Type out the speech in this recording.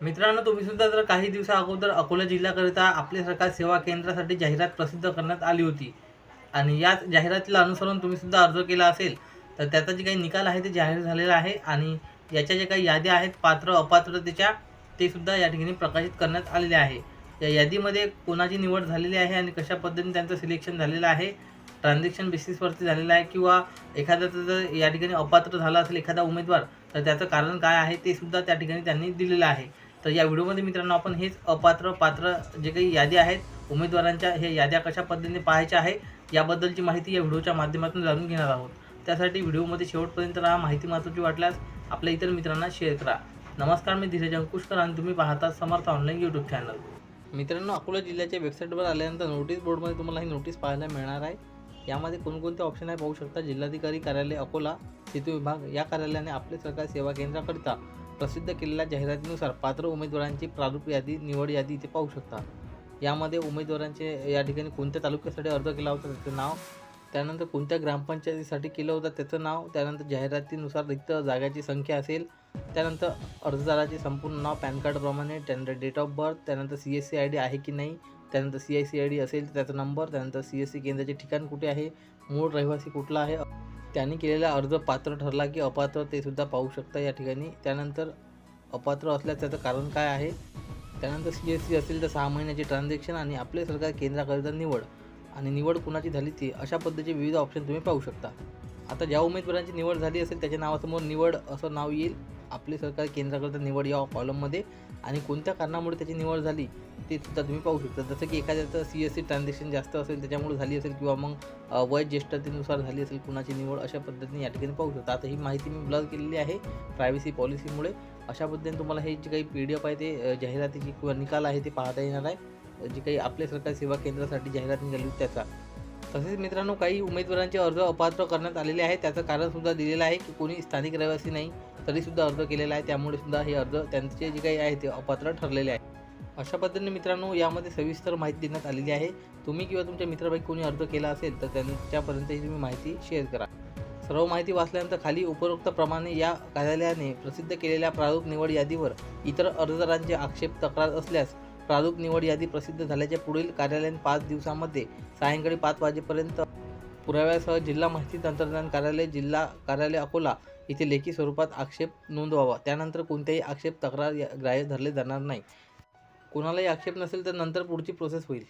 मित्रांनो तुम्ही सुद्धा जर काही दिवसा अगोदर अकोला जिल्ह्याकरिता आपले सरकार सेवा केंद्रासाठी जाहिरात प्रसिद्ध करण्यात आली होती आणि याच जाहिरातीला अनुसरून तुम्ही सुद्धा अर्ज केला असेल तर त्याचा जे काही निकाल आहे ते जाहीर झालेला आहे आणि याच्या ज्या काही याद्या आहेत पात्र अपात्रतेच्या ते सुद्धा या ठिकाणी प्रकाशित करण्यात आलेले आहे. या यादीमध्ये कोणाची निवड झालेली आहे आणि कशा पद्धतीने त्यांचं सिलेक्शन झालेलं आहे ट्रान्झॅक्शन बेसिसवरती झालेलं आहे किंवा एखाद्याचं जर या ठिकाणी अपात्र झाला असेल एखादा उमेदवार तर त्याचं कारण काय आहे ते सुद्धा त्या ठिकाणी त्यांनी दिलेलं आहे. तर या व्हिडिओमध्ये मित्रांनो आपण हेच अपात्र पात्र जे काही याद्या आहेत उमेदवारांच्या हे याद्या कशा पद्धतीने पाहायच्या आहे याबद्दलची माहिती या व्हिडिओच्या माध्यमातून जाणून घेणार आहोत. त्यासाठी व्हिडिओमध्ये शेवटपर्यंत राहा माहिती महत्त्वाची वाटल्यास आपल्या इतर मित्रांना शेअर करा. नमस्कार मी धीरज अंकुशकर आणि तुम्ही पाहता समर्थ ऑनलाईन यूट्यूब चॅनल मित्रांनो अकोला जिल्ह्याच्या वेबसाईटवर आल्यानंतर नोटीस बोर्डमध्ये तुम्हाला ही नोटीस पाहायला मिळणार आहे. यामध्ये कोणकोणते ऑप्शन आहे पाहू शकता. जिल्हाधिकारी कार्यालय अकोला सेतू विभाग या कार्यालयाने आपले सरकार सेवा केंद्राकरिता प्रसिद्ध केलेल्या जाहिरातीनुसार पात्र उमेदवारांची प्रारूप यादी निवड यादी इथे पाहू शकता. यामध्ये उमेदवारांचे या ठिकाणी कोणत्या तालुक्यासाठी अर्ज केला होता त्याचं नाव त्यानंतर कोणत्या ग्रामपंचायतीसाठी केलं होतं त्याचं नाव त्यानंतर जाहिरातीनुसार रिक्त जागाची संख्या असेल त्यानंतर अर्जदाराचे संपूर्ण नाव पॅन कार्डप्रमाणे त्यानंतर डेट ऑफ बर्थ त्यानंतर C S C I D आहे की नाही त्यानंतर C I C I D असेल तर त्याचा नंबर त्यानंतर सी एस सी केंद्राचे ठिकाण कुठे आहे मूळ रहिवासी कुठला आहे त्यांनी केलेला अर्ज पात्र ठरला की अपात्र ते सुद्धा पाहू शकता या ठिकाणी. त्यानंतर अपात्र असल्यास त्याचं कारण काय आहे? त्यानंतर सी एस सी असेल तर सहा महिन्याची ट्रान्झॅक्शन आणि आपले सरकार केंद्राकरिता निवड. आणि निवड कुणाची झाली ती? अशा पद्धतीचे विविध ऑप्शन तुम्ही पाहू शकता. आता ज्या उमेदवारांची निवड झाली असेल त्याच्या नावासमोर निवड असं नाव येईल. आपले सरकार केंद्राकडं निवड या कॉलममध्ये आणि कोणत्या कारणामुळे त्याची निवड झाली ते सुद्धा तुम्ही पाहू शकता. जसं की एखाद्याचं सी एस सी ट्रान्झॅक्शन जास्त असेल त्याच्यामुळे झाली असेल किंवा मग वय ज्येष्ठतेनुसार झाली असेल कुणाची निवड अशा पद्धतीने या ठिकाणी पाहू शकता. आता ही माहिती मी ब्लर केलेली आहे प्रायव्हसी पॉलिसीमुळे अशा पद्धतीने तुम्हाला हे जे काही पी डी एफ आहे ते जाहिरातीची किंवा निकाल आहे ते पाहता येणार आहे. जे काही आपल्या सरकार सेवा केंद्रासाठी जाहिरात निघाली होती त्याचा. तसेच मित्रांनो काही उमेदवारांचे अर्ज अपात्र करण्यात आलेले आहे त्याचं कारणसुद्धा दिलेलं आहे की कोणी स्थानिक रहिवासी नाही तरीसुद्धा अर्ज केलेला आहे. त्यामुळे सुद्धा हे अर्ज त्यांचे जे काही आहे ते अपात्र ठरलेले आहे. अशा पद्धतीने मित्रांनो यामध्ये सविस्तर माहिती देण्यात आलेली आहे. तुम्ही किंवा तुमच्या मित्रापैकी कोणी अर्ज केला असेल तर त्यांच्यापर्यंत ही तुम्ही माहिती शेअर करा. सर्व माहिती वाचल्यानंतर खाली उपरोक्तप्रमाणे या कार्यालयाने प्रसिद्ध केलेल्या प्रारूप निवड यादीवर इतर अर्जदारांचे आक्षेप तक्रार असल्यास प्रारूप निवड यादी प्रसिद्ध झाल्याच्या पुढील कार्यालयीन पाच दिवसामध्ये सायंकाळी पाच वाजेपर्यंत पुराव्यासह जिल्हा माहिती तंत्रज्ञान कार्यालय जिल्हा कार्यालय अकोला इथे लेखी स्वरूपात आक्षेप नोंदवावा. त्यानंतर कोणत्याही आक्षेप तक्रार ग्राह्य धरले जाणार नाही. कोणालाही आक्षेप नसेल तर नंतर पुढची प्रोसेस होईल.